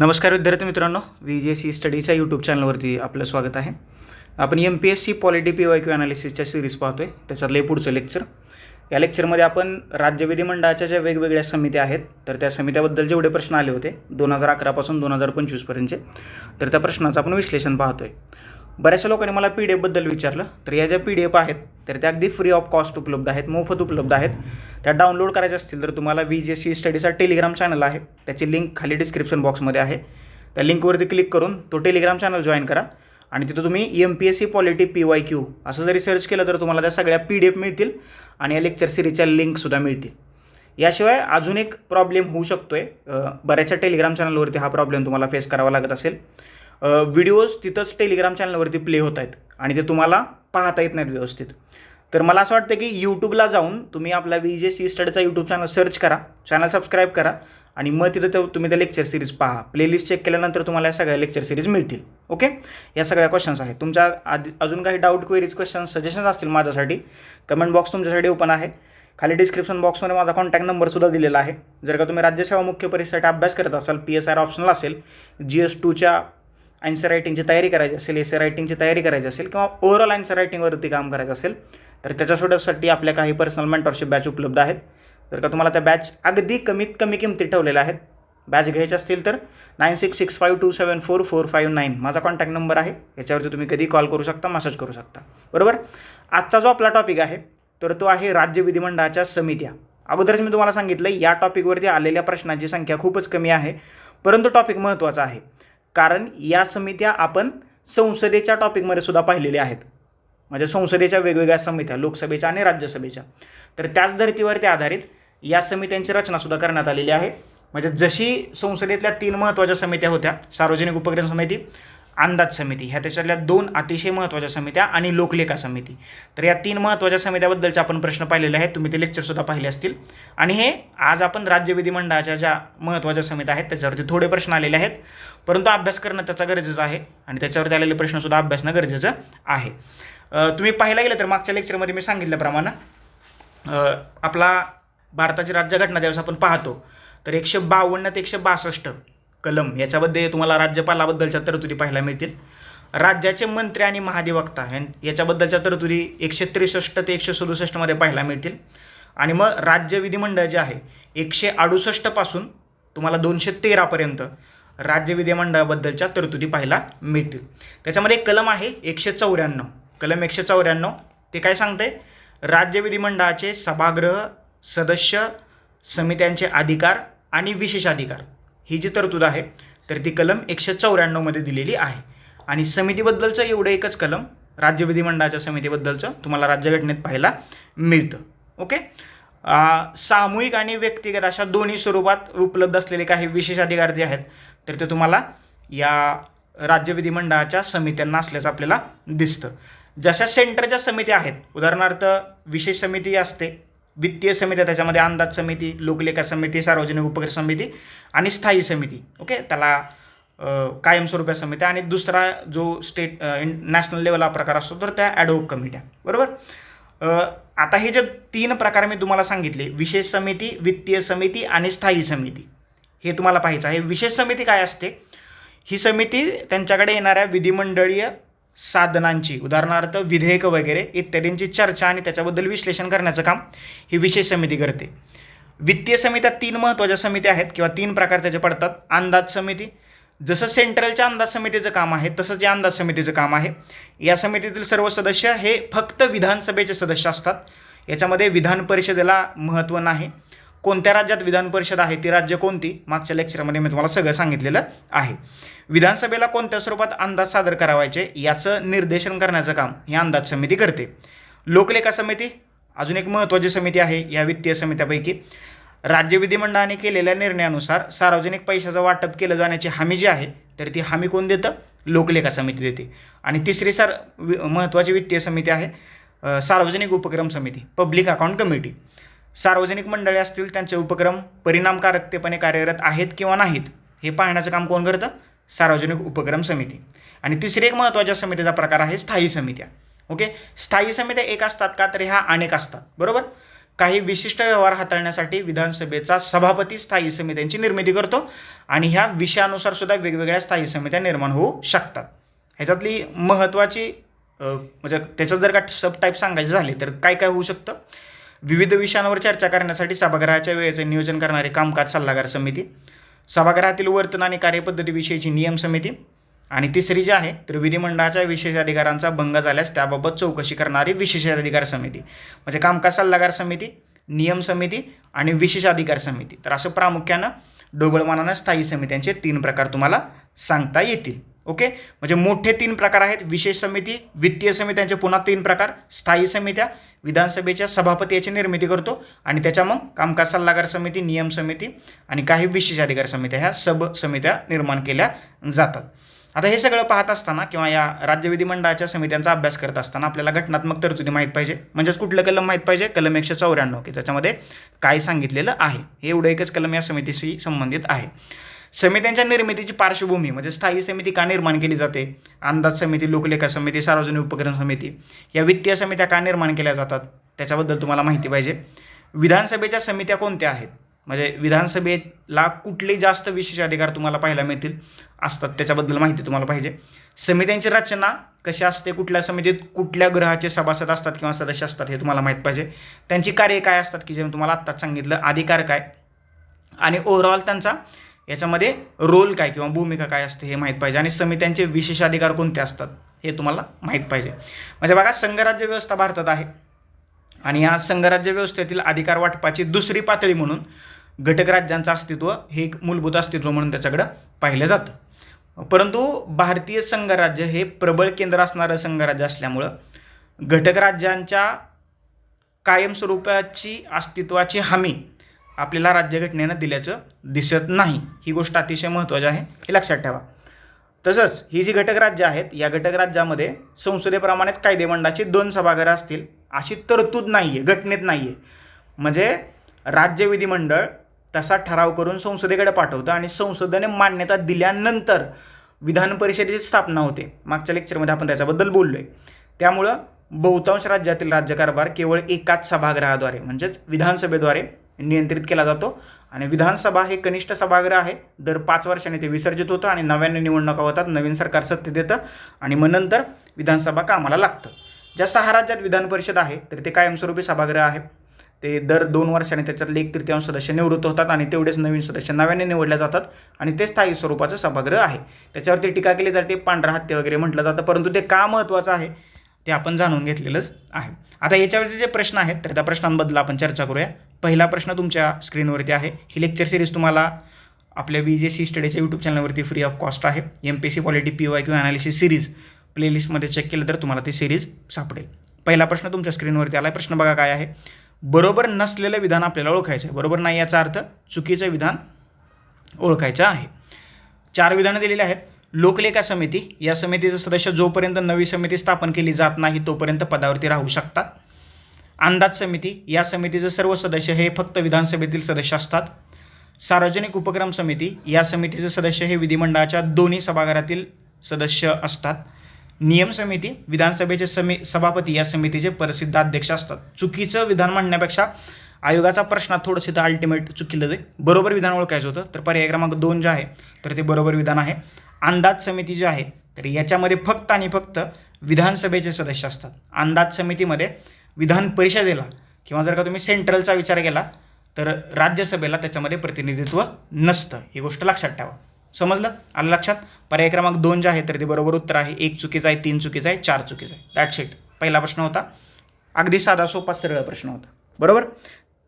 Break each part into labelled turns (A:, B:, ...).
A: नमस्कार विद्यार्थी मित्रांनो व्ही जी एस सी स्टडीच्या यूट्यूब चॅनलवरती आपलं स्वागत आहे. आपण M P S C polity P Y Q अनालिसिसच्या series पाहतोय त्याच्यातलं हे पुढचं लेक्चर या लेक्चरमध्ये आपण राज्य विधिमंडळाच्या ज्या वेगवेगळ्या समित्या आहेत तर त्या समित्याबद्दल जेवढे प्रश्न आले होते दोन हजार अकरापासून दोन हजार पंचवीसपर्यंतचे तर त्या प्रश्नाचं आपण विश्लेषण पाहतोय. बऱ्याचशा लोकांनी मला पी डी एफबद्दल विचारलं. तर या ज्या पी डी एफ आहेत तर त्या अगदी फ्री ऑफ कॉस्ट उपलब्ध आहेत मोफत उपलब्ध आहेत. त्या डाउनलोड करायच्या असतील तर तुम्हाला व्ही जी एस सी स्टडीचा टेलिग्राम चॅनल आहे. त्याची लिंक खाली डिस्क्रिप्शन बॉक्समध्ये आहे. त्या लिंकवरती क्लिक करून तो टेलिग्राम चॅनल जॉईन करा. आणि तिथं तुम्ही M P S C polity P Y Q असं जरी सर्च केलं तर तुम्हाला त्या सगळ्या पी डी एफ मिळतील आणि या लेक्चर सिरीजच्या लिंकसुद्धा मिळतील. याशिवाय अजून एक प्रॉब्लेम होऊ शकतो आहे बऱ्याचशा टेलिग्राम चॅनलवरती हा प्रॉब्लेम तुम्हाला फेस करावा लागत असेल. व्हिडिओज तिथंच टेलिग्राम चॅनलवरती प्ले होत आहेत आणि ते तुम्हाला पाहता येत नाहीत व्यवस्थित. तर मला असं वाटतं की यूट्यूबला जाऊन तुम्ही आपला व्ही जे सी स्टडीचा यूट्यूब चॅनल सर्च करा चॅनल सबस्क्राईब करा आणि मग तिथं तुम्ही त्या लेक्चर सिरीज पहा. प्लेलिस्ट चेक केल्यानंतर तुम्हाला या सगळ्या लेक्चर सिरीज मिळतील. ओके या सगळ्या क्वेश्चन्स आहेत. तुमच्या आधी अजून काही डाऊट क्वेरीज क्वेश्चन सजेशन्स असतील माझ्यासाठी कमेंट बॉक्स तुमच्यासाठी ओपन आहे. खाली डिस्क्रिप्शन बॉक्समध्ये माझा कॉन्टॅक्ट नंबरसुद्धा दिलेला आहे. जर का तुम्ही राज्यसेवा मुख्य परीक्षेसाठी अभ्यास करत असाल पी एस आर ऑप्शनल असेल जी एस टूच्या आन्सर रायटिंगची तयारी करायची असेल एसे रायटिंगची तयारी करायची असेल किंवा ओव्हरऑल आन्सर रायटिंगवरती काम करायचं असेल तर त्याच्यासोबतसाठी आपल्या काही पर्सनल मेंटॉरशिप बॅच उपलब्ध आहेत. जर का तुम्हाला त्या बॅच अगदी कमीत कमी किमतीत ठेवलेल्या आहेत. बॅच घ्यायचे असतील तर nine six six five two seven four four five nine माझा कॉन्टॅक्ट नंबर आहे. याच्यावरती तुम्ही कधी कॉल करू शकता मेसेज करू शकता. बरोबर? आजचा जो आपला टॉपिक आहे तर तो आहे राज्य विधिमंडळाच्या समित्या. अगोदरच मी तुम्हाला सांगितलं या टॉपिकवरती आलेल्या प्रश्नांची संख्या खूपच कमी आहे परंतु टॉपिक महत्त्वाचा आहे. कारण या समित्या आपण संसदेच्या टॉपिकमध्ये सुद्धा पाहिलेल्या आहेत. म्हणजे संसदेच्या वेगवेगळ्या समित्या लोकसभेच्या आणि राज्यसभेच्या. तर त्याच धर्तीवरती आधारित या समित्यांची रचनासुद्धा करण्यात आलेली आहे. म्हणजे जशी संसदेतल्या तीन महत्त्वाच्या समित्या होत्या सार्वजनिक उपक्रम समिती अंदाज समिती. ह्या त्याच्यातल्या दोन अतिशय महत्त्वाच्या समित्या आणि लोकलेखा समिती. तर या तीन महत्त्वाच्या समित्याबद्दलचे आपण प्रश्न पाहिलेले आहेत. तुम्ही ते लेक्चरसुद्धा पाहिले असतील. आणि हे आज आपण राज्य विधिमंडळाच्या ज्या महत्त्वाच्या समित्या आहेत त्याच्यावरती थोडे प्रश्न आलेले आहेत. परंतु अभ्यास करणं त्याचा गरजेचं आहे आणि त्याच्यावरती आलेले प्रश्नसुद्धा अभ्यासणं गरजेचं आहे. तुम्ही पाहायला गेलं तर मागच्या लेक्चरमध्ये मी सांगितल्याप्रमाणे आपला भारताची राज्यघटना ज्यावेळेस आपण पाहतो तर एकशे बावन्न ते एकशे बासष्ट कलम याच्यामध्ये तुम्हाला राज्यपालाबद्दलच्या तरतुदी पाहायला मिळतील. राज्याचे मंत्री आणि महाधिवक्ता याच्याबद्दलच्या तरतुदी एकशे त्रेसष्ट ते एकशे सदुसष्टमध्ये पाहायला मिळतील. आणि मग राज्य विधिमंडळ जे आहे एकशे अडुसष्टपासून तुम्हाला दोनशे तेरापर्यंत राज्य विधिमंडळाबद्दलच्या तरतुदी पाहायला मिळतील. त्याच्यामध्ये एक कलम आहे एकशे चौऱ्याण्णव. कलम एकशे चौऱ्याण्णव ते काय सांगते राज्य विधिमंडळाचे सभागृह सदस्य समित्यांचे अधिकार आणि विशेष अधिकार ही जी तरतूद आहे तर ती कलम एकशे चौऱ्याण्णवमध्ये दिलेली आहे. आणि समितीबद्दलचं एवढं एकच कलम राज्य विधिमंडळाच्या समितीबद्दलचं तुम्हाला राज्यघटनेत पाहायला मिळतं. ओके? सामूहिक आणि व्यक्तिगत अशा दोन्ही स्वरूपात उपलब्ध असलेले काही विशेष अधिकार जे आहेत तर ते तुम्हाला या राज्य विधिमंडळाच्या समित्यांना असल्याचं आपल्याला दिसतं. जशा सेंटरच्या समित्या आहेत उदाहरणार्थ विशेष समिती असते वित्तीय समित्या त्याच्यामध्ये अंदाज समिती लोकलेखा समिती सार्वजनिक उपकर समिती आणि स्थायी समिती. ओके त्याला कायमस्वरूपी समित्या आणि दुसरा जो स्टेट नॅशनल लेवलला प्रकार असतो तर त्या ॲडोक कमिट्या बरोबर? आता हे जे तीन प्रकार मी तुम्हाला सांगितले विशेष समिती वित्तीय समिती आणि स्थायी समिती हे तुम्हाला पाहायचं आहे. विशेष समिती काय असते? ही समिती त्यांच्याकडे येणाऱ्या विधिमंडळीय साधनांची उदाहरणार्थ विधेयकं वगैरे इत्यादींची चर्चा आणि त्याच्याबद्दल विश्लेषण करण्याचं काम ही विशेष समिती करते. वित्तीय समित्या तीन महत्त्वाच्या समित्या आहेत किंवा तीन प्रकार त्याचे पडतात. अंदाज समिती जसं सेंट्रलच्या अंदाज समितीचं काम आहे तसंच या अंदाज समितीचं काम आहे. या समितीतील सर्व सदस्य हे फक्त विधानसभेचे सदस्य असतात. याच्यामध्ये विधान परिषदेला महत्त्व नाही. कोणत्या राज्यात विधान परिषद आहे ती राज्य कोणती? मागच्या लेक्चरमध्ये मी तुम्हाला सगळं सांगितलेलं आहे. विधानसभेला कोणत्या स्वरूपात अंदाज सादर करावायचे याचं निर्देशन करण्याचं काम ही अंदाज समिती करते. लोकलेखा समिती अजून एक महत्त्वाची समिती आहे या वित्तीय समित्यापैकी. राज्य विधिमंडळाने केलेल्या निर्णयानुसार सार्वजनिक पैशाचं वाटप केलं जाण्याची हमी जी आहे तर ती हमी कोण देतं? लोकलेखा समिती देते. आणि तिसरी सार महत्त्वाची वित्तीय समिती आहे सार्वजनिक उपक्रम समिती पब्लिक अकाउंट कमिटी. सार्वजनिक मंडळे असतील त्यांचे उपक्रम परिणामकारकतेपणे कार्यरत आहेत किंवा नाहीत हे पाहण्याचं काम कोण करतं? सार्वजनिक उपक्रम समिती. आणि तिसरी एक महत्त्वाच्या समितीचा प्रकार आहे स्थायी समित्या. ओके? स्थायी समित्या एक असतात का? तर ह्या अनेक असतात. बरोबर? काही विशिष्ट व्यवहार हाताळण्यासाठी विधानसभेचा सभापती स्थायी समित्यांची निर्मिती करतो आणि ह्या विषयानुसार सुद्धा वेगवेगळ्या स्थायी समित्या निर्माण होऊ शकतात. ह्याच्यातली महत्त्वाची म्हणजे त्याच्यात जर का सब टाईप सांगायचे झाले तर काय काय होऊ शकतं? विविध विषयांवर चर्चा करण्यासाठी सभागृहाच्या वेळेचे नियोजन करणारी कामकाज सल्लागार समिती सभागृहातील वर्तन आणि कार्यपद्धतीविषयीची नियम समिती आणि तिसरी जी आहे तर विधिमंडळाच्या विशेष अधिकारांचा भंग झाल्यास त्याबाबत चौकशी करणारी विशेष अधिकार समिती. म्हणजे कामकाज सल्लागार समिती नियम समिती आणि विशेष अधिकार समिती. तर असं प्रामुख्यानं ढोबळमानानं स्थायी समित्यांचे तीन प्रकार तुम्हाला सांगता येतील. ओके? म्हणजे मोठे तीन प्रकार आहेत. विशेष समिती वित्तीय समित्यांचे पुन्हा तीन प्रकार. स्थायी समित्या विधानसभेच्या सभापती याची निर्मिती करतो. आणि त्याच्या मग कामकाज सल्लागार समिती नियम समिती आणि काही विशेष अधिकार समित्या ह्या सब समित्या निर्माण केल्या जातात. आता हे सगळं पाहत असताना किंवा या राज्य विधिमंडळाच्या समित्यांचा अभ्यास करत असताना आपल्याला घटनात्मक तरतुदी माहीत पाहिजे. म्हणजेच कुठलं कलम माहीत पाहिजे? कलम एकशे चौऱ्याण्णव. की त्याच्यामध्ये काय सांगितलेलं आहे? हे एवढं एकच कलम या समितीशी संबंधित आहे. समित्यांच्या निर्मितीची पार्श्वभूमी म्हणजे स्थायी समिती का निर्माण केली जाते? अंदाज समिती लोकलेखा समिती सार्वजनिक उपक्रम समिती या वित्तीय समित्या का निर्माण केल्या जातात? त्याच्याबद्दल तुम्हाला माहिती पाहिजे. विधानसभेच्या समित्या कोणत्या आहेत? म्हणजे विधानसभेला कुठले जास्त विशेष अधिकार तुम्हाला पाहायला मिळतील? असतात त्याच्याबद्दल माहिती तुम्हाला पाहिजे. समित्यांची रचना कशी असते? कुठल्या समितीत कुठल्या ग्रहाचे सभासद असतात किंवा सदस्य असतात हे तुम्हाला माहीत पाहिजे. त्यांची कार्य काय असतात की जे मी तुम्हाला आत्ताच सांगितलं? अधिकार काय? आणि ओव्हरऑल त्यांचा याच्यामध्ये रोल काय किंवा भूमिका काय असते हे माहीत पाहिजे. आणि समित्यांचे विशेष अधिकार कोणते असतात हे तुम्हाला माहीत पाहिजे. म्हणजे बघा संघराज्य व्यवस्था भारतात आहे. आणि या संघराज्य व्यवस्थेतील अधिकार वाटपाची दुसरी पातळी म्हणून घटक राज्यांचं अस्तित्व हे एक मूलभूत अस्तित्व म्हणून त्याच्याकडं पाहिलं जातं. परंतु भारतीय संघराज्य हे प्रबळ केंद्र असणारं संघराज्य असल्यामुळं घटक राज्यांच्या कायमस्वरूपाची अस्तित्वाची हमी आपल्याला राज्यघटनेनं दिल्याचं दिसत नाही. ही गोष्ट अतिशय महत्त्वाची आहे. हे लक्षात ठेवा. तसंच ही जी घटक राज्य आहेत या घटक राज्यामध्ये संसदेप्रमाणेच कायदेमंडळाची दोन सभागृह असतील अशी तरतूद नाही आहे घटनेत नाही आहे म्हणजे राज्य विधिमंडळ तसा ठराव करून संसदेकडे पाठवतं आणि संसदेने मान्यता दिल्यानंतर विधान परिषदेची स्थापना होते. मागच्या लेक्चरमध्ये आपण त्याच्याबद्दल बोललो आहे त्यामुळं बहुतांश राज्यातील राज्यकारभार केवळ एकाच सभागृहाद्वारे म्हणजेच विधानसभेद्वारे नियंत्रित केला जातो. आणि विधानसभा हे कनिष्ठ सभागृह आहे. दर पाच वर्षांनी ते विसर्जित होतं आणि नव्याने निवडणुका होतात नवीन सरकार सत्य देतं आणि मग नंतर विधानसभा कामाला लागतं. ज्या सहा राज्यात विधान परिषद आहे तर ते कायमस्वरूपी सभागृह आहे. ते दर दोन वर्षाने त्याच्यातले एक तृतीयांश सदस्य निवृत्त होतात आणि तेवढेच नवीन सदस्य नव्याने निवडले जातात आणि ते स्थायी स्वरूपाचं सभागृह आहे. त्याच्यावरती टीका केली जाते पांढरा हत्या वगैरे म्हटलं जातं परंतु ते का महत्त्वाचं आहे ते आपण जाणून घेतलेलंच आहे. आता याच्यावरचे जे प्रश्न आहेत तर त्या प्रश्नांबद्दल आपण चर्चा करूया. पहिला प्रश्न तुमच्या स्क्रीनवरती आहे. ही लेक्चर सिरीज तुम्हाला आपल्या वी जे सी स्टडीच्या यूट्यूब चॅनलवरती फ्री ऑफ कॉस्ट आहे. M P C quality P Y Q analysis series प्लेलिस्टमध्ये check केलं तर तुम्हाला ती सिरीज सापडेल. पहिला प्रश्न तुमच्या स्क्रीनवरती आला आहे प्रश्न बघा काय आहे. बरोबर नसलेलं विधान आपल्याला ओळखायचं आहे. बरोबर नाही याचा अर्थ चुकीचं विधान ओळखायचं आहे. चार विधानं दिलेली आहेत. लोकलेखा समिती. या समितीचे सदस्य जोपर्यंत नवी समिती स्थापन केली जात नाही तोपर्यंत पदावरती राहू शकतात. अंदाज समिती या समितीचे सर्व सदस्य हे फक्त विधानसभेतील सदस्य असतात. सार्वजनिक उपक्रम समिती या समितीचे सदस्य हे विधिमंडळाच्या दोन्ही सभागृहातील सदस्य असतात. नियम समिती विधानसभेचे समी सभापती या समितीचे प्रसिद्ध अध्यक्ष असतात. चुकीचं विधान म्हणण्यापेक्षा आयोगाचा प्रश्न थोडंसं तर अल्टिमेट चुकीलं ते बरोबर विधान ओळखायचं होतं तर पर्याय क्रमांक दोन जे आहे तर ते बरोबर विधान आहे. अंदाज समिती जी आहे तर याच्यामध्ये फक्त आणि फक्त विधानसभेचे सदस्य असतात. अंदाज समितीमध्ये विधान परिषदेला किंवा जर का तुम्ही सेंट्रलचा विचार केला तर राज्यसभेला त्याच्यामध्ये प्रतिनिधित्व नसतं. ही गोष्ट लक्षात ठेवा. समजलं? आलं लक्षात? पर्याय क्रमांक दोन जे आहे तर ते बरोबर उत्तर आहे. एक चुकीचं आहे तीन चुकीचं आहे चार चुकीचं आहे. दॅट्स इट पहिला प्रश्न होता. अगदी साधा सोपा सरळ प्रश्न होता. बरोबर?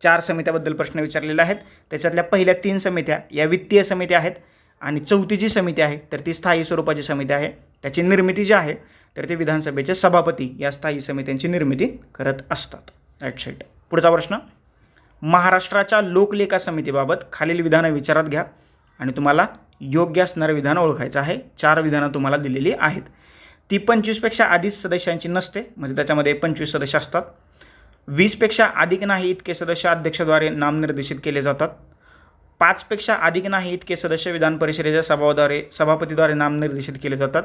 A: चार समित्याबद्दल प्रश्न विचारलेले आहेत. त्याच्यातल्या पहिल्या तीन समित्या या वित्तीय समित्या आहेत आणि चौथी जी समिती आहे तर ती स्थायी स्वरूपाची समिती आहे. त्याची निर्मिती जी आहे तर ते विधानसभेचे सभापती या स्थायी समित्यांची निर्मिती करत असतात. दॅट्स पुढचा प्रश्न. महाराष्ट्राच्या लोकलेखा समितीबाबत खालील विधानं विचारात घ्या आणि तुम्हाला योग्य असणारं विधान ओळखायचं आहे. चार विधानं तुम्हाला दिलेली आहेत. ती पंचवीसपेक्षा आधीच सदस्यांची नसते म्हणजे त्याच्यामध्ये पंचवीस सदस्य असतात. वीसपेक्षा अधिक नाही इतके सदस्य अध्यक्षद्वारे नामनिर्देशित केले जातात. पाचपेक्षा अधिक नाही इतके सदस्य विधान परिषदेच्या सभाद्वारे सभापतीद्वारे नामनिर्देशित केले जातात.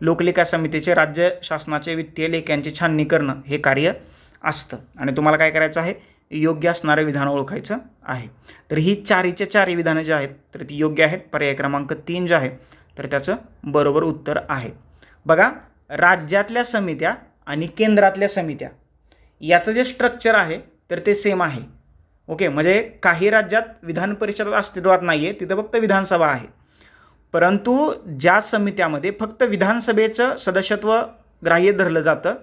A: लोकलेखा समितीचे राज्य शासनाचे वित्तीय लेख्यांची छाननी करणं हे कार्य असतं. आणि तुम्हाला काय करायचं आहे? योग्य असणारं विधान ओळखायचं आहे. तर ही चारीच्या चारी विधानं जी आहेत तर ती योग्य आहेत. पर्याय क्रमांक तीन जे आहे तर त्याचं बरोबर उत्तर आहे. बघा राज्यातल्या समित्या आणि केंद्रातल्या समित्या याचं जे स्ट्रक्चर आहे तर ते सेम आहे. ओके म्हणजे काही राज्यात विधान परिषद अस्तित्वात नाही आहे तिथं फक्त विधानसभा आहे. परंतु ज्या समित्यामध्ये फक्त विधानसभेचं सदस्यत्व ग्राह्य धरलं जातं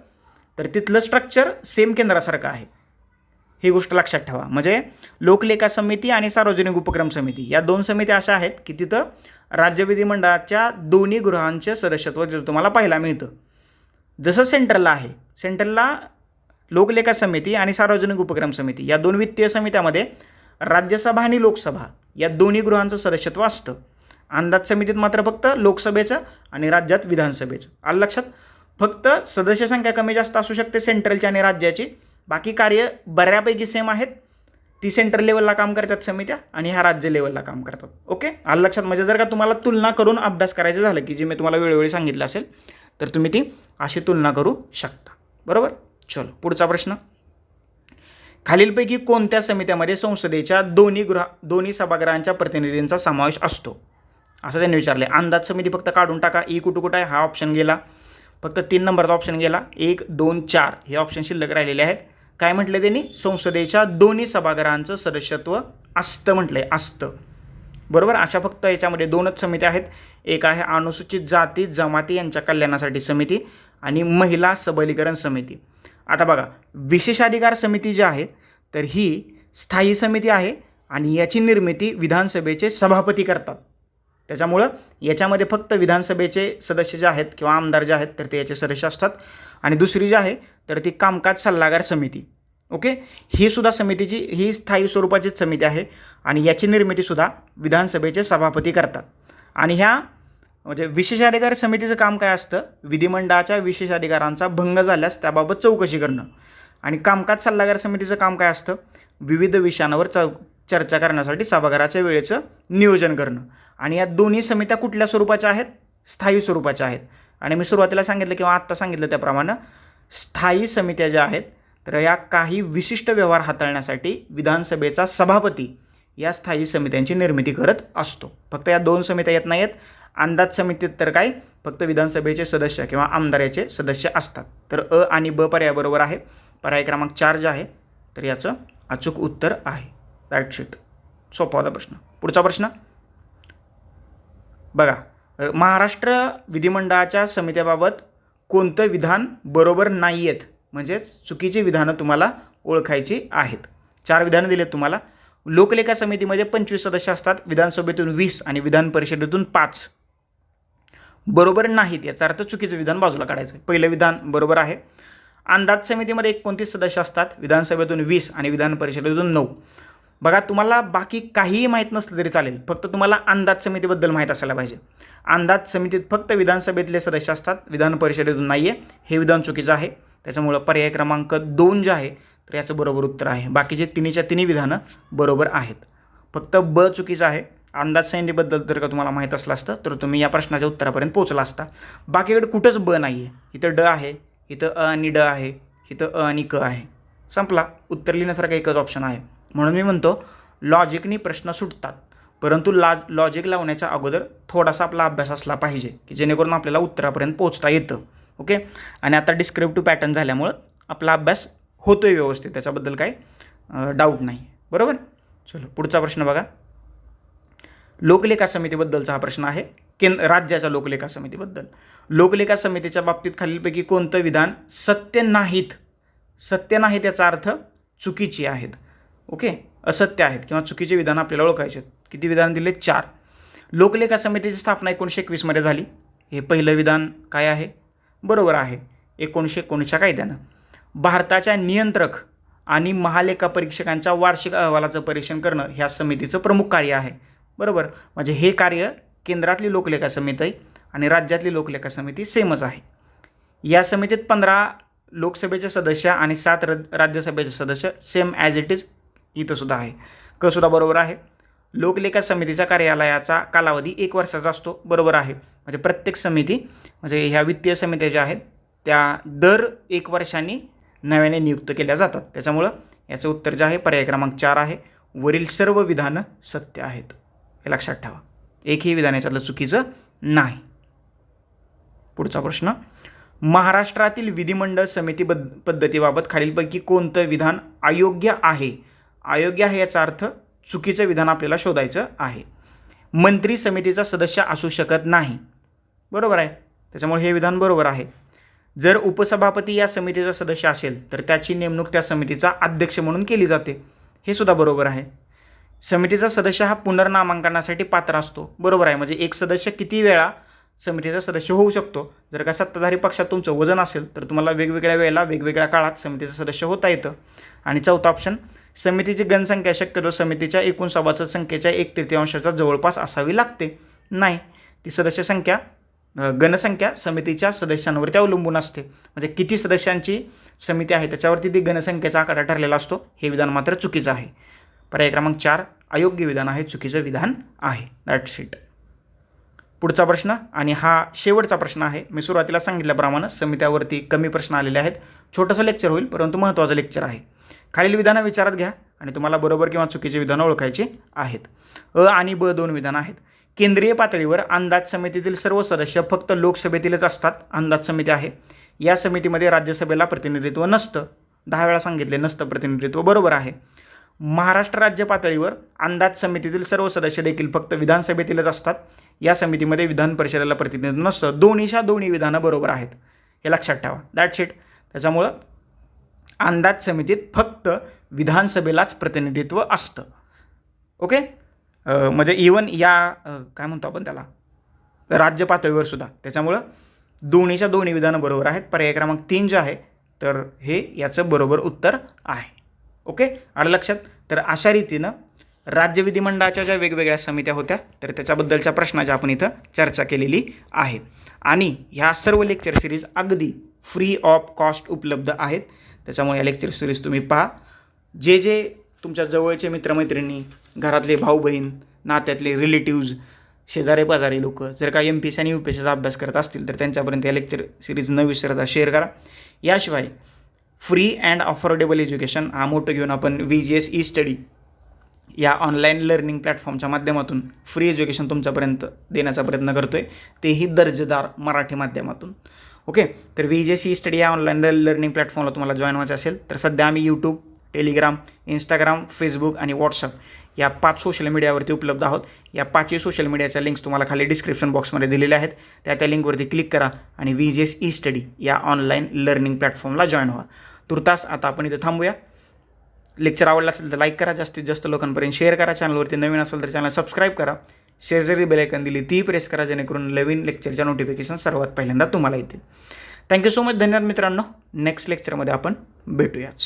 A: तर तिथलं स्ट्रक्चर सेम केंद्रासारखं आहे. ही गोष्ट लक्षात ठेवा. म्हणजे लोकलेखा समिती आणि सार्वजनिक उपक्रम समिती या दोन समित्या अशा आहेत की तिथं राज्य विधिमंडळाच्या दोन्ही गृहांचे सदस्यत्व जर तुम्हाला पाहायला मिळतं. जसं सेंट्रलला आहे सेंट्रलला लोकलेखा समिती आणि सार्वजनिक उपक्रम समिती या दोन वित्तीय समित्यामध्ये राज्यसभा आणि लोकसभा या दोन्ही गृहांचं सदस्यत्व असतं. अंदाज समितीत मात्र फक्त लोकसभेचं आणि राज्यात विधानसभेचं. आलं लक्षात? फक्त सदस्य संख्या कमी जास्त असू शकते सेंट्रलची आणि राज्याची. बाकी कार्य बऱ्यापैकी सेम आहेत. ती सेंट्रल लेवलला काम करतात समित्या आणि ह्या राज्य लेवलला काम करतात. ओके आलं लक्षात? म्हणजे जर का तुम्हाला तुलना करून अभ्यास करायचं झालं की जे मी तुम्हाला वेळोवेळी सांगितलं असेल तर तुम्ही ती अशी तुलना करू शकता. बरोबर? चलो पुढचा प्रश्न. खालीलपैकी कोणत्या समित्यामध्ये संसदेच्या दोन्ही गृह दोन्ही सभागृहांच्या प्रतिनिधींचा समावेश असतो? असं त्यांनी विचारले अंदाज समिती फक्त काढून टाका. ई कुठं कुठं आहे हा ऑप्शन गेला. फक्त तीन नंबरचा ऑप्शन गेला. एक दोन चार हे ऑप्शन शिल्लक राहिलेले आहेत. काय म्हटलं त्यांनी? संसदेच्या दोन्ही सभागृहांचं सदस्यत्व असतं म्हटलंय. असतं. बरोबर? अशा फक्त याच्यामध्ये दोनच समित्या आहेत. एक आहे अनुसूचित जाती जमाती यांच्या कल्याणासाठी समिती आणि महिला सबलीकरण समिती. आता बघा विशेषाधिकार समिती जी आहे तर ही स्थायी समिती आहे आणि याची निर्मिती विधानसभेचे सभापती करतात. त्याच्यामुळं याच्यामध्ये फक्त विधानसभेचे सदस्य जे आहेत किंवा आमदार जे आहेत तर ते याचे सदस्य असतात. आणि दुसरी जी आहे तर ती कामकाज सल्लागार समिती. ओके? ही सुद्धा समितीची ही स्थायी स्वरूपाचीच समिती आहे आणि याची निर्मितीसुद्धा विधानसभेचे सभापती करतात. आणि ह्या म्हणजे विशेषाधिकार समितीचं काम काय असतं? विधिमंडळाच्या विशेषाधिकारांचा भंग झाल्यास त्याबाबत चौकशी करणं. आणि कामकाज सल्लागार समितीचं काम काय असतं? विविध विषयांवर चौ चर्चा करण्यासाठी सभागृहाच्या वेळेचं नियोजन करणं. आणि या दोन्ही समित्या कुठल्या स्वरूपाच्या आहेत? स्थायी स्वरूपाच्या आहेत. आणि मी सुरुवातीला सांगितलं किंवा आत्ता सांगितलं त्याप्रमाणे स्थायी समित्या ज्या आहेत तर या काही विशिष्ट व्यवहार हाताळण्यासाठी विधानसभेचा सभापती या स्थायी समित्यांची निर्मिती करत असतो. फक्त या दोन समित्या येत नाहीत अंदाज समितीत तर काय? फक्त विधानसभेचे सदस्य किंवा आमदाराचे सदस्य असतात. तर अ आणि ब पर्यायाबरोबर आहे. पर्याय क्रमांक चार जे आहे तर याचं अचूक उत्तर आहे. राईट शीट सोपावला प्रश्न. पुढचा प्रश्न? बघा महाराष्ट्र विधिमंडळाच्या समित्याबाबत कोणतं विधान बरोबर नाही आहेत म्हणजेच चुकीची विधानं तुम्हाला ओळखायची आहेत. चार विधानं दिलेत तुम्हाला. लोकलेखा समितीमध्ये पंचवीस सदस्य असतात. विधानसभेतून वीस आणि विधान परिषदेतून पाच. बरोबर नाहीत याचा अर्थ चुकीचं विधान बाजूला काढायचं पहिलं विधान बरोबर आहे. अंदाज समितीमध्ये एकोणतीस सदस्य असतात. विधानसभेतून वीस आणि विधान परिषदेतून नऊ. बघा तुम्हाला बाकी काहीही माहीत नसलं तरी चालेल. फक्त तुम्हाला अंदाज समितीबद्दल माहीत असायला पाहिजे. अंदाज समितीत फक्त विधानसभेतले सदस्य असतात. विधान परिषदेतून नाही आहे हे विधान चुकीचं आहे. त्याच्यामुळं पर्याय क्रमांक दोन जे आहे तर याचं बरोबर उत्तर आहे. बाकीचे तिन्हीच्या तिन्ही विधानं बरोबर आहेत. फक्त ब चुकीचं आहे. अंदाज समितीबद्दल जर का तुम्हाला माहीत असलं असतं तर तुम्ही या प्रश्नाच्या उत्तरापर्यंत पोहोचला असता. बाकीकडे कुठंच ब नाही आहे इथं ड आहे इथं अ आणि ड आहे इथं अ आणि क आहे. संपला. उत्तर लिहिण्यासारखा एकच ऑप्शन आहे. म्हणून मी म्हणतो लॉजिकनी प्रश्न सुटतात. परंतु ला लॉजिक लावण्याच्या अगोदर थोडासा आपला अभ्यास असला पाहिजे की जेणेकरून आपल्याला उत्तरापर्यंत पोहोचता येतं. ओके आणि आता डिस्क्रिप्टिव्ह पॅटर्न झाल्यामुळं आपला अभ्यास होतो आहे व्यवस्थित. त्याच्याबद्दल काही डाऊट नाही. बरोबर? चलो पुढचा प्रश्न बघा. लोकलेखा समितीबद्दलचा हा प्रश्न आहे. केंद राज्याच्या लोकलेखा समितीबद्दल. लोकलेखा समितीच्या बाबतीत खालीलपैकी कोणतं विधान सत्य नाहीत? सत्य नाहीत याचा अर्थ चुकीची आहेत. ओके? असत्य आहेत किंवा चुकीचे विधान आपल्याला ओळखायचे आहेत. किती विधान दिले चार. लोकलेखा समितीची स्थापना एकोणीसशे एकवीसमध्ये झाली. हे पहिलं विधान काय आहे? बरोबर आहे. एकोणीसशे एकोणीसच्या कायद्यानं. भारताच्या नियंत्रक आणि महालेखा परीक्षकांच्या वार्षिक अहवालाचं परीक्षण करणं ह्या समितीचं प्रमुख कार्य आहे. बरोबर? म्हणजे हे कार्य केंद्रातली लोकलेखा समिती आणि राज्यातली लोकलेखा समिती सेमच आहे. या समितीत पंधरा लोकसभेचे सदस्य आणि सात र राज्यसभेचे सदस्य सेम ॲज इट इज इथंसुद्धा आहे. कसुद्धा बरोबर आहे. लोकलेखा समितीच्या कार्यालयाचा कालावधी एक वर्षाचा असतो. बरोबर आहे. म्हणजे प्रत्येक समिती म्हणजे ह्या वित्तीय समित्या ज्या आहेत त्या दर एक वर्षांनी नव्याने नियुक्त केल्या जातात. त्याच्यामुळं याचं उत्तर जे आहे पर्याय क्रमांक चार आहे. वरील सर्व विधानं सत्य आहेत. हे लक्षात ठेवा. एकही विधान याच्यातलं चुकीचं नाही. पुढचा प्रश्न. महाराष्ट्रातील विधिमंडळ समिती बद पद्धतीबाबत खालीलपैकी कोणतं विधान अयोग्य आहे? अयोग्य आहे याचा अर्थ चुकीचं विधान आपल्याला शोधायचं आहे. मंत्री समितीचा सदस्य असू शकत नाही. बरोबर आहे? त्याच्यामुळे हे विधान बरोबर आहे. जर उपसभापती या समितीचा सदस्य असेल तर त्याची नेमणूक त्या समितीचा अध्यक्ष म्हणून केली जाते. हे सुद्धा बरोबर आहे. समितीचा सदस्य हा पुनर्नामांकनासाठी पात्र असतो. बरोबर आहे? म्हणजे एक सदस्य किती वेळा समितीचा सदस्य होऊ शकतो? जर का सत्ताधारी पक्षात तुमचं वजन असेल तर तुम्हाला वेगवेगळ्या वेळेला वेगवेगळ्या काळात समितीचं सदस्य होता येतं. आणि चौथा ऑप्शन समितीची गणसंख्या शक्यतो समितीच्या एकूण सभासद संख्येच्या एक तृतीयांशाच्या जवळपास असावी लागते. नाही ती सदस्य संख्या गणसंख्या समितीच्या सदस्यांवरती अवलंबून असते. म्हणजे किती सदस्यांची समिती आहे त्याच्यावरती ती गणसंख्येचा आकडा ठरलेला असतो. हे विधान मात्र चुकीचं आहे. पर्याय क्रमांक चार अयोग्य विधान आहे चुकीचं विधान आहे. दॅट्स इट पुढचा प्रश्न आणि हा शेवटचा प्रश्न आहे. मी सुरुवातीला सांगितल्याप्रमाणे समित्यावरती कमी प्रश्न आलेले आहेत. छोटंसं लेक्चर होईल परंतु महत्त्वाचं लेक्चर आहे. खालील विधानं विचारात घ्या आणि तुम्हाला बरोबर किंवा चुकीचे विधानं ओळखायची आहेत. अ आणि ब दोन विधानं आहेत. केंद्रीय पातळीवर अंदाज समितीतील सर्व सदस्य फक्त लोकसभेतीलच असतात. अंदाज समिती आहे. या समितीमध्ये राज्यसभेला प्रतिनिधित्व नसतं. दहा वेळा सांगितले नसतं प्रतिनिधित्व. बरोबर आहे. महाराष्ट्र राज्य पातळीवर अंदाज समितीतील सर्व सदस्य देखील फक्त विधानसभेतीलच असतात. या समितीमध्ये विधान परिषदेला प्रतिनिधित्व नसतं. दोन्हीच्या दोन्ही विधानं बरोबर आहेत. हे लक्षात ठेवा. दॅट्स इट त्याच्यामुळं अंदाज समितीत फक्त विधानसभेलाच प्रतिनिधित्व असतं. ओके म्हणजे इवन या काय म्हणतो आपण त्याला? राज्य पातळीवर सुद्धा. त्याच्यामुळं दोन्हीच्या दोन्ही विधानं बरोबर आहेत. पर्याय क्रमांक तीन जे आहे तर हे याचं बरोबर उत्तर आहे. ओके? आलं लक्षात तर अशा रीतीनं राज्य विधिमंडळाच्या ज्या वेगवेगळ्या समित्या होत्या तर त्याच्याबद्दलच्या प्रश्नाची आपण इथं चर्चा केलेली आहे. आणि ह्या सर्व लेक्चर सिरीज अगदी फ्री ऑफ कॉस्ट उपलब्ध आहेत. त्याच्यामुळे या लेक्चर सिरीज तुम्ही पहा. जे जे तुमच्या जवळचे मित्रमैत्रिणी घरातले भाऊ बहीण नात्यातले रिलेटिव्ज शेजारे पाजारी लोक जर का एम पी एस आणि यू पी एस अभ्यास करत असतील तर त्यांच्यापर्यंत या लेक्चर सिरीज न विसरता शेअर करा. याशिवाय फ्री अँड अफोर्डेबल एज्युकेशन हा मोठं घेऊन आपण V G S E study या ऑनलाईन लर्निंग प्लॅटफॉर्मच्या माध्यमातून फ्री एज्युकेशन तुमच्यापर्यंत देण्याचा प्रयत्न करतो आहे तेही दर्जेदार मराठी माध्यमातून. ओके तर व्ही एस ई स्टडी या ऑनलाईन लर्निंग प्लॅटफॉर्मला तुम्हाला जॉईन व्हायचं असेल तर सध्या आम्ही यूट्यूब टेलिग्राम इंस्टाग्राम फेसबुक आणि व्हॉट्सअप या पाच सोशल मीडियावरती उपलब्ध आहोत. या पाचही सोशल मीडियाच्या लिंक्स तुम्हाला खाली डिस्क्रिप्शन बॉक्समध्ये दिलेल्या आहेत. त्या त्या लिंकवरती क्लिक करा आणि V G S E study या ऑनलाईन लर्निंग प्लॅटफॉर्मला जॉईन व्हा. तुर्तास आता आपण इथं थांबूया. लेक्चर आवडला असेल तर लाईक करा. जास्तीत जास्त लोकांपर्यंत शेअर करा. चॅनलवरती नवीन असेल तर चॅनल सबस्क्राईब करा. शेअर बेलायकन दिली ती प्रेस करा जेणेकरून नवीन लेक्चरच्या नोटिफिकेशन सर्वात पहिल्यांदा तुम्हाला येतील. थँक्यू सो मच धन्यवाद मित्रांनो. नेक्स्ट लेक्चरमध्ये आपण भेटूयाच.